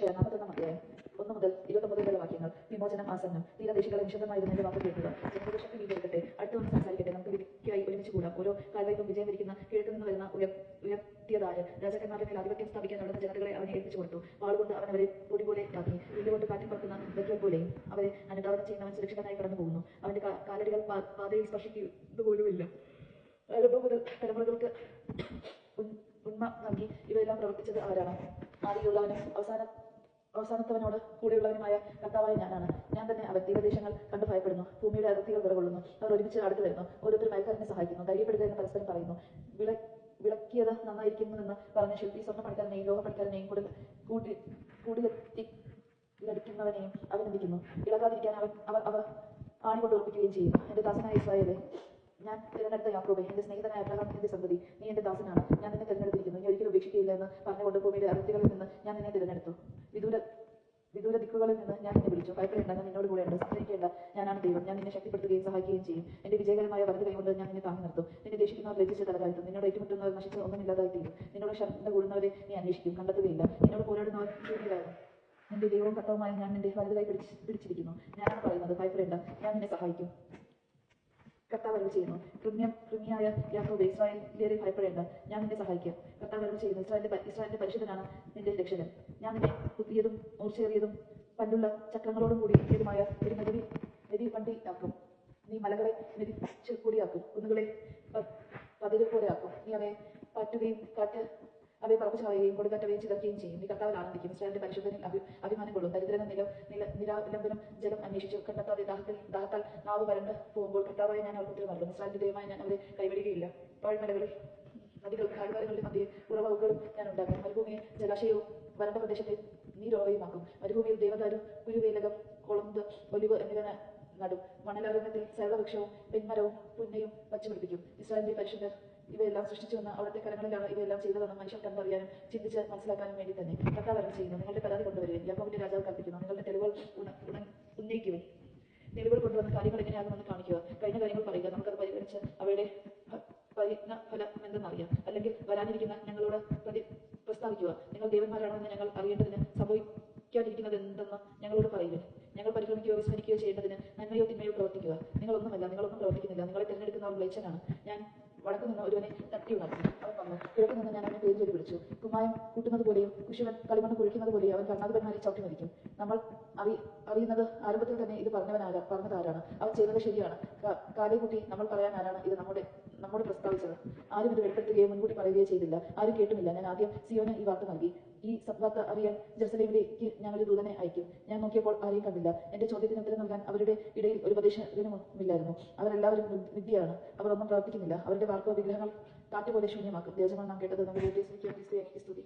Asia നാൽപ്പത്തൊന്നാം അധ്യായം ഒന്ന് മുതൽ ഇരുപത്തൊമ്പത് വരെയുള്ള വാക്യങ്ങൾ വിമോചനം ആസന്നം തീരദേശികളെ നിശബ്ദമായിരുന്നു എന്റെ വാക്ക് കേൾക്കുക. ജനപ്രദേശത്തെ വീണ്ടെടുക്കട്ടെ. അടുത്ത് വന്ന് സംസാരിക്കട്ടെ. നമുക്ക് വിധിക്കായി ഒരുമിച്ച് കൂടാം. ഓരോ കാൽവൈക്കും വിജയം വരിക്കുന്ന കിഴക്ക് നിന്ന് വരുന്ന ഉയർ ഉയർത്തിയതാര് രാജാക്കന്മാരുടെ മേൽ ആധിപത്യം സ്ഥാപിക്കാൻ നടന്ന ജനതകളെ അവനെ ഏൽപ്പിച്ചു കൊടുത്തു. വാളുകൊണ്ട് അവൻ അവരെ പൊടി പോലെ ആക്കി വില്ലുകൊണ്ട് കാറ്റിൽ പറക്കുന്ന വെക്കൽ പോലെയും അവരെ അനുധാവനം ചെയ്യുന്നവൻ സുരക്ഷിതനായി കടന്നു പോകുന്നു അവന്റെ കാലടികൾ പാതയിൽ സ്പർശിക്കുന്നത് അനുഭവം മുതൽ തലമുറകൾക്ക് ഉന്മ നൽകി ഇവയെല്ലാം പ്രവർത്തിച്ചത് ആരാണ് ആദിയിലുള്ളവനും അവസാന അവസാനത്തവനോട് കൂടെയുള്ളവനുമായ കർത്താവായ ഞാനാണ്. ഞാൻ തന്നെ അവൻ തീരദേശങ്ങൾ കണ്ടു ഭയപ്പെടുന്നു. ഭൂമിയുടെ അതിർത്തികൾ വിറകൊള്ളുന്നു. അവർ ഒരുമിച്ച് അടുത്ത് വരുന്നു. ഓരോരുത്തരും അയൽക്കാരനെ സഹായിക്കുന്നു. ധൈര്യപ്പെടുക എന്ന് പരസ്പരം പറയുന്നു. വിള വിളക്കിയത് നന്നായിരിക്കുന്നുവെന്ന് പറഞ്ഞ ശില്പി സ്വർണ പണിക്കാരനെയും ലോഹ പണിക്കാരനെയും കൂടി കൂടി കൂടിലെത്തി ലഭിക്കുന്നവനെയും അഭിനന്ദിക്കുന്നു ഇളകാതിരിക്കാൻ അവൻ അവർ അവർ ആണി കൊണ്ട് ഉറപ്പിക്കുകയും ചെയ്യും എന്റെ ദാസനായ ഇസ്രായേലെ ഞാൻ തിരഞ്ഞെടുത്ത യാക്കോബെ എന്റെ സ്നേഹിതനായ അബ്രഹാം എന്റെ ദാസനാണ് ഞാൻ നിന്നെ തിരഞ്ഞെടുത്തിരിക്കുന്നു നീ ഒരിക്കലും ഉപേക്ഷിക്കുകയില്ല എന്ന് പറഞ്ഞുകൊണ്ട് ഭൂമിയുടെ അതിർത്തികളിൽ നിന്ന് ഞാൻ നിന്നെ തിരഞ്ഞെടുത്തു വിദൂര ദിക്കുകളിൽ നിന്ന് ഞാൻ നിന്നെ വിളിച്ചു. ഭയപ്പെടേണ്ട ഞാൻ നിന്നോട് ഉണ്ട് സംശയിക്കേണ്ട ഞാനാണ് ദൈവം. ഞാൻ നിന്നെ ശക്തിപ്പെടുത്തുകയും സഹായിക്കുകയും ചെയ്യും. എന്റെ വിജയകരമായ വലത് കൈകൊണ്ട് ഞാൻ നിന്നെ താങ്ങി നിർത്തും. നിന്നെ ദേശിക്കുന്നവർ ലജിച്ച് തലതാഴ്ത്തും നിന്നോട് ഏറ്റുമുട്ടുന്നവർ നശിച്ച് ഒന്നുമില്ലാതായി തീരും നിന്നോട് ശത്രുത കൂടുന്നവരെ നീ അന്വേഷിക്കും. കണ്ടെത്തുകയില്ല. നിന്നോട് പോരാടുന്നവർ ശൂന്യരാകും നിന്റെ ദൈവവും കർത്താവുമായി ഞാൻ നിന്റെ വലുതായി പിടിച്ച് പിടിച്ചിരിക്കുന്നു. ഞാനാണ് പറയുന്നത്. ഭയപ്പെടേണ്ട. ഞാൻ നിന്നെ സഹായിക്കും. കർത്താവ് അരുൾ ചെയ്യുന്നു. കൃമ്യം കൃമിയായ യാക്കോബെ ഇസ്രായേലിയരെ ഭയപ്പെടേണ്ട. ഞാൻ നിന്നെ സഹായിക്കാം. കർത്താവ് അരുൾ ചെയ്യുന്നു. ഇസ്രായേലിന്റെ ഇസ്രായേലിന്റെ പരിശുദ്ധനാണ് നിന്റെ രക്ഷകൻ. ഞാൻ നിന്നെ കുത്തിയതും മൂർച്ചയേറിയതും പല്ലുള്ള കൂടി കൂടിയതുമായ ഒരു നദി നദി വണ്ടിയാക്കും നീ മലകളെ മെതിച്ച് കൂടിയാക്കും കുന്നുകളെ പതിര് പോലെ ആക്കും. നീ അവയെ പാറ്റുകയും കാറ്റ് അവയെ പറപ്പിച്ച് കളയുകയും കൊടുക്കാറ്റവയെ ചിതർക്കുകയും ചെയ്യും. നീ കർത്താവിൽ ആനന്ദിക്കും. ഇസ്രായേലിന്റെ പരിശുദ്ധനിൽ അഭി അഭിമാനം കൊള്ളും. ദരിദ്രന നില നില നിരാലംബനം ജലം അന്വേഷിച്ചു കണ്ടെത്താതെ ദാഹത്തിൽ ദാഹത്താൽ നാവ് വരണ്ട് പോകുമ്പോൾ കർത്താവായി ഞാൻ അവർക്ക് ഉത്തരം നൽകും. ഇസ്രായേലിന്റെ ദൈവമായി ഞാൻ അവരെ കൈവിടുകയില്ല. പാഴ്മലകളിൽ നദികളും താഴ്വാരങ്ങളുടെ മധ്യേ ഉറവകളും ഞാൻ ഉണ്ടാക്കും. മരുഭൂമിയെ ജലാശയവും വരണ്ട പ്രദേശത്തെ നീരോറയുമാക്കും മരുഭൂമിയിൽ സർവവൃക്ഷവും പെൺമരവും പുന്നയും വച്ചുപിടിപ്പിക്കും ഇസ്രായേലിന്റെ പരിശുദ്ധർ ഇവയെല്ലാം സൃഷ്ടിച്ചു വന്ന അവിടുത്തെ കരങ്ങളിലാണ് ഇവയെല്ലാം ചെയ്തതെന്ന് മനുഷ്യർ കണ്ടറിയാനും ചിന്തിച്ച് മനസ്സിലാക്കാനും വേണ്ടി തന്നെ. കർത്താവ് അരുളി ചെയ്യുന്നു. നിങ്ങളുടെ പരാതി കൊണ്ടുവരുവിൻ. യാക്കോബിന്റെ രാജാവ് കൽപ്പിക്കുന്നു. നിങ്ങളുടെ തെളിവുകൾ ഉന്നയിക്കുവിൻ. തെളിവുകൾ കൊണ്ടുവന്ന് കാര്യങ്ങൾ എങ്ങനെയാകുമെന്ന് കാണിക്കുക. കഴിഞ്ഞ കാര്യങ്ങൾ പറയുക. നമുക്കത് പരിഗണിച്ച് അവയുടെ പരിണ ഫലം എന്തെന്നറിയാം. അല്ലെങ്കിൽ വരാനിരിക്കുന്ന ഞങ്ങളോട് പ്രതി പ്രസ്താവിക്കുക. നിങ്ങൾ ദേവന്മാരാണെന്ന് ഞങ്ങൾ അറിയേണ്ടതിന് എന്തെന്ന് ഞങ്ങളോട് പറയുവിൻ ഞങ്ങൾ പരിഗണിക്കുകയോ വിസ്മരിക്കുകയോ ചെയ്യേണ്ടതിന് നന്മയോ തിന്മയോ പ്രവർത്തിക്കുക. നിങ്ങളൊന്നുമല്ല നിങ്ങളൊന്നും പ്രവർത്തിക്കുന്നില്ല. നിങ്ങളെ തിരഞ്ഞെടുക്കുന്നവർ മ്ലേച്ഛനാണ്. ഞാൻ വടക്കു നിന്ന് ഒരുവനെ തട്ടി ഉണർത്തി. അവൻ വന്നു. കിഴക്ക് നിന്ന് ഞാൻ അവനെ പേര് വിളിച്ചു. കുമ്മായം കൂട്ടുന്നത് പോലെയും കുശിവൻ കളിമണ്ണ് കുഴിക്കുന്നത് പോലെയും അവൻ കർണാധിപന്മാരെ ചവിട്ടി മരിക്കും. നമ്മൾ അറി അറിയുന്നത് ആരംഭത്തിൽ തന്നെ ഇത് പറഞ്ഞവനാരാ പറഞ്ഞതാരാണ്. അവൻ ചെയ്തത് ശരിയാണ്. കാ- കാലേ കുട്ടി നമ്മൾ പറയാൻ ആരാണ്? ഇത് നമ്മുടെ നമ്മോട് പ്രസ്താവിച്ചത്. ആരും ഇത് വെളിപ്പെടുത്തുകയോ മുൻകൂട്ടി പറയുകയോ ചെയ്തില്ല. ആരും കേട്ടുമില്ല. ഞാൻ ആദ്യം സിയോന് ഈ വാർത്ത നൽകി. ഈ സദ്വാർത്ത അറിയാൻ ജെറുസലേമിലേക്ക് ഒരു ദൂതനെ അയക്കും. ഞാൻ നോക്കിയപ്പോൾ ആരെയും കണ്ടില്ല. എന്റെ ചോദ്യത്തിന് ഉത്തരം നൽകാൻ അവരുടെ ഇടയിൽ ഒരു ഉപദേശകനുമില്ലായിരുന്നു അവരെല്ലാവരും വിദ്യയാണ് അവർ ഒന്നും പ്രവർത്തിക്കുന്നില്ല. അവരുടെ വാർത്തോ വിഗ്രഹങ്ങൾ കാറ്റുപോലെ ശൂന്യമാക്കും. ദേവജമാണ് നാം കേട്ടത്. നമ്മുടെ സ്തുതി.